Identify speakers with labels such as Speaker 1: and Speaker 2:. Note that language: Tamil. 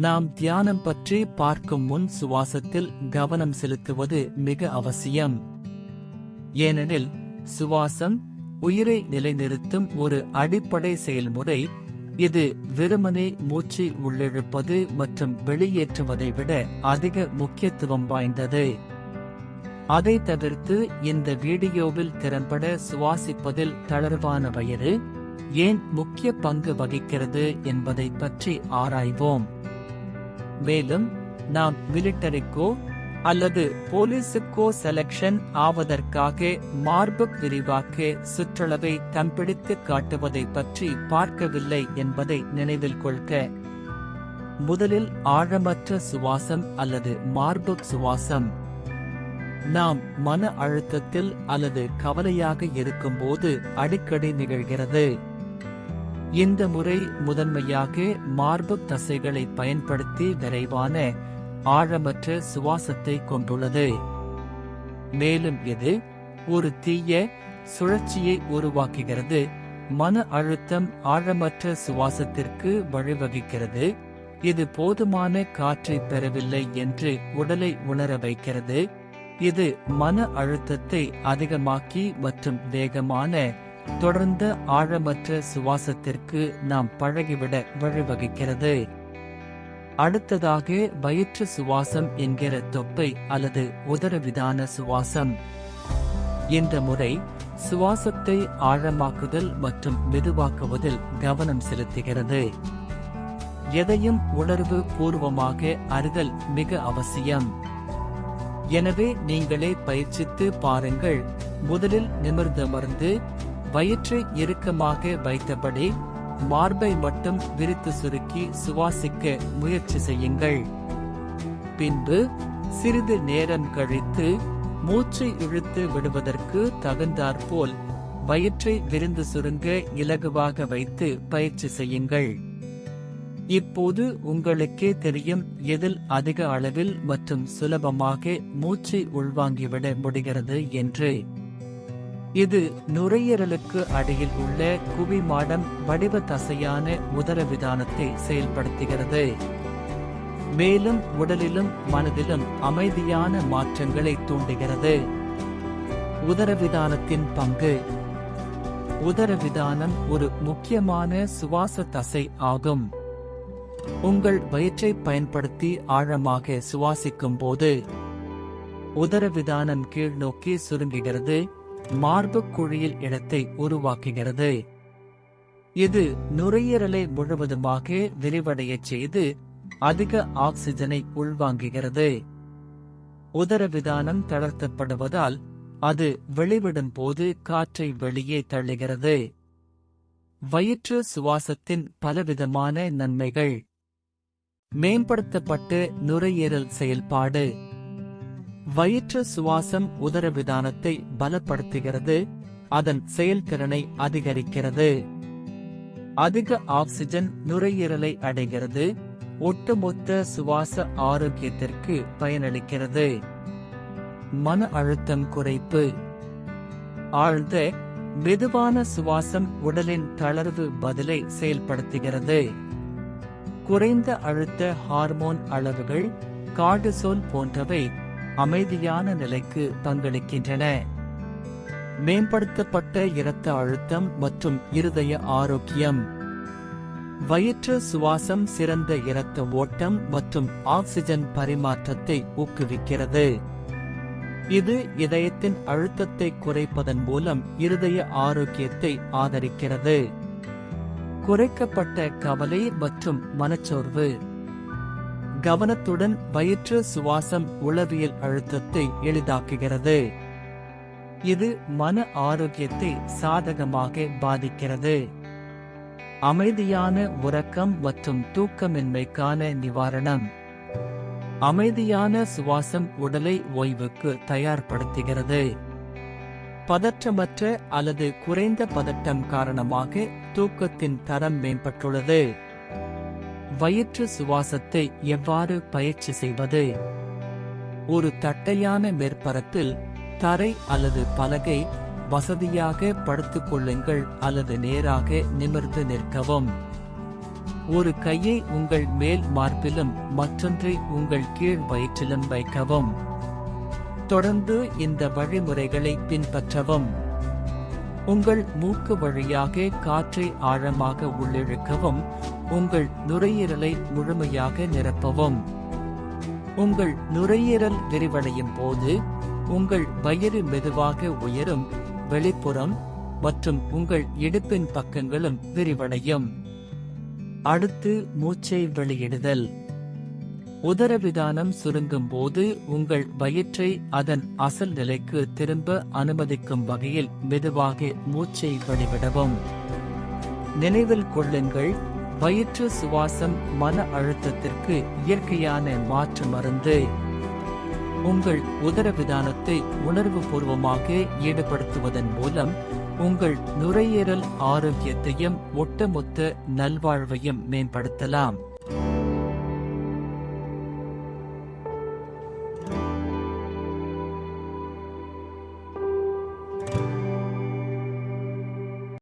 Speaker 1: நாம் தியானம் பற்றி பார்க்கும் முன் சுவாசத்தில் கவனம் செலுத்துவது மிக அவசியம். ஏனெனில் சுவாசம் உயிரை நிலைநிறுத்தும் ஒரு அடிப்படை செயல்முறை. இது வெறுமனே மூச்சை உள்ளிழுப்பது மற்றும் வெளியேற்றுவதை விட அதிக முக்கியத்துவம் வாய்ந்தது. அதை தவிர்த்து இந்த வீடியோவில் திறம்பட சுவாசிப்பதில் தளர்வான வயது ஏன் முக்கிய பங்கு வகிக்கிறது என்பதை பற்றி ஆராய்வோம். மேலும் நாம் மிலிட்டரிக்கோ அல்லது போலீஸுக்கோ செலக்ஷன் ஆவதற்காக மார்புக் விரிவாக்க சுற்றளவை தம்பிடித்து காட்டுவதை பற்றி பார்க்கவில்லை என்பதை நினைவில் கொள்க. முதலில் ஆழமற்ற சுவாசம் அல்லது மார்புக் சுவாசம். நாம் மன அழுத்தத்தில் அல்லது கவலையாக இருக்கும்போது அடிக்கடி நிகழ்கிறது. இந்த முறை முதன்மையாக மார்பு தசைகளை பயன்படுத்தி விரைவான ஆழமற்ற சுவாசத்தை கொண்டுள்ளது. மேலும் இது ஒரு தீய சுழற்சியை உருவாக்குகிறது மன அழுத்தம் ஆழமற்ற சுவாசத்திற்கு வழிவகுக்கிறது இது போதுமான காற்றை பெறவில்லை என்று உடலை உணர வைக்கிறது இது மன அழுத்தத்தை அதிகமாக்கி மற்றும் வேகமான தொடர்ந்த ஆழமற்ற சுவாசத்திற்கு நாம் பழகிவிட வழிவகுக்கிறது. அடுத்ததாக வயிற்று சுவாசம் என்கிற தொப்பை அல்லது உதரவிதான சுவாசம். இந்த முறை சுவாசத்தை ஆழமாக்குதல் மற்றும் மெதுவாக்குவதில் கவனம் செலுத்துகிறது. எதையும் உணர்வு பூர்வமாக அறிதல் மிக அவசியம். எனவே நீங்களே பயிற்சித்து பாருங்கள். முதலில் நிமிர்ந்தமர்ந்து வயிற்றை இறுக்கமாக வைத்தபடி மார்பை மட்டும் விரித்து சுருக்கி சுவாசிக்க முயற்சி செய்யுங்கள். பின்பு சிறிது நேரம் கழித்து மூச்சை இழுத்து விடுவதற்கு தகுந்தாற்போல் வயிற்றை விரிந்து சுருங்க இலகுவாக வைத்து பயிற்சி செய்யுங்கள். இப்போது உங்களுக்கே தெரியும் எதில் அதிக அளவில் மற்றும் சுலபமாக மூச்சை உள்வாங்கிவிட முடிகிறது என்று. இது நுரையீரலுக்கு அடியில் உள்ள குவிமாடம் வடிவ தசையான உதரவிதானத்தை செயல்படுத்துகிறது. மேலும் உடலிலும் மனதிலும் அமைதியான மாற்றங்களை தூண்டுகிறது. உதரவிதானத்தின் பங்கு. உதரவிதானம் ஒரு முக்கியமான சுவாச தசை ஆகும். உங்கள் வயிற்றை பயன்படுத்தி ஆழமாக சுவாசிக்கும் போது உதரவிதானம் கீழ் நோக்கி சுருங்குகிறது. மார்புக் குழியில் இடத்தை உருவாக்குகிறது. இது நுரையீரலை முழுவதுமாக விரிவடைய செய்து அதிக ஆக்சிஜனை உள்வாங்குகிறது. உதரவிதானம் தளர்த்தப்படுவதால் அது வெளிவிடும் போது காற்றை வெளியே தள்ளுகிறது. வயிற்று சுவாசத்தின் பலவிதமான நன்மைகள். மேம்படுத்தப்பட்டு நுரையீரல் செயல்பாடு. வயிற்று சுவாசம் உதரவிதானத்தை பலப்படுத்துகிறது. அதன் செயல்திறனை அதிகரிக்கிறது. அதிக ஆக்சிஜன் நுரையீரலை அடைகிறது. ஒட்டுமொத்த சுவாச ஆரோக்கியத்திற்கு பயனளிக்கிறது. மன அழுத்தம் குறைப்பு. ஆழ்ந்த மெதுவான சுவாசம் உடலின் தளர்வு பதிலை செயல்படுத்துகிறது. குறைந்த அழுத்த ஹார்மோன் அளவுகள் கார்டுசோல் போன்றவை அமைதியான நிலைக்கு பங்களிக்கின்றன மேம்படுத்தப்பட்ட இரத்த அழுத்தம் மற்றும் இருதய ஆரோக்கியம். வயிற்று சுவாசம் சிறந்த இரத்த ஓட்டம் மற்றும் ஆக்சிஜன் பரிமாற்றத்தை ஊக்குவிக்கிறது. இது இதயத்தின் அழுத்தத்தை குறைப்பதன் மூலம் இருதய ஆரோக்கியத்தை ஆதரிக்கிறது. குறைக்கப்பட்ட கவலை மற்றும் மனச்சோர்வு. கவனத்துடன் வயிற்று சுவாசம் உளவியல் அழுத்தத்தை எளிதாக்குகிறது. இது மன ஆரோக்கியத்தை சாதகமாக பாதிக்கிறது. அமைதியான உறக்கம் மற்றும் தூக்கமின்மைக்கான நிவாரணம். அமைதியான சுவாசம் உடலை ஓய்வுக்கு தயார்படுத்துகிறது. பதற்றமற்ற அல்லது குறைந்த பதட்டம் காரணமாக தூக்கத்தின் தரம் மேம்பட்டுள்ளது. வயிற்று சுவாசத்தை எவ்வாறு பயிற்சி செய்வது? ஒரு தட்டையான மேற்பரப்பில் தரை அல்லது பலகை வசதியாக படுத்துக் கொள்ளுங்கள் அல்லது நேராக நிமிர்ந்து நிற்கவும். ஒரு கையை உங்கள் மேல் மார்பிலும் மற்றொன்றை உங்கள் கீழ் வயிற்றிலும் வைக்கவும். தொடர்ந்து இந்த வழிமுறைகளை பின்பற்றவும். உங்கள் மூக்கு வழியாக காற்றை ஆழமாக உள்ளிழுக்கவும் உங்கள் நுரையீரலை முழுமையாக நிரப்பவும். உங்கள் நுரையீரல் விரிவடையும் போது உங்கள் வயிறு மெதுவாக உயரும் வெளிப்புறம் மற்றும் உங்கள் இடுப்பின் பக்கங்களும் விரிவடையும். அடுத்து மூச்சை வெளியிடுதல். உதரவிதானம் சுருங்கும் போது உங்கள் வயிற்றை அதன் அசல் நிலைக்கு திரும்ப அனுமதிக்கும் வகையில் மெதுவாக மூச்சை வெளிவிடவும் நினைவில் கொள்ளுங்கள் வயிற்று சுவாசம் மன அழுத்தத்திற்கு இயற்கையான மாற்று மருந்து. உங்கள் உதரவிதானத்தை உணர்வுபூர்வமாக ஈடுபடுத்துவதன் மூலம் உங்கள் நுரையீரல் ஆரோக்கியத்தையும் ஒட்டுமொத்த நல்வாழ்வையும் மேம்படுத்தலாம்.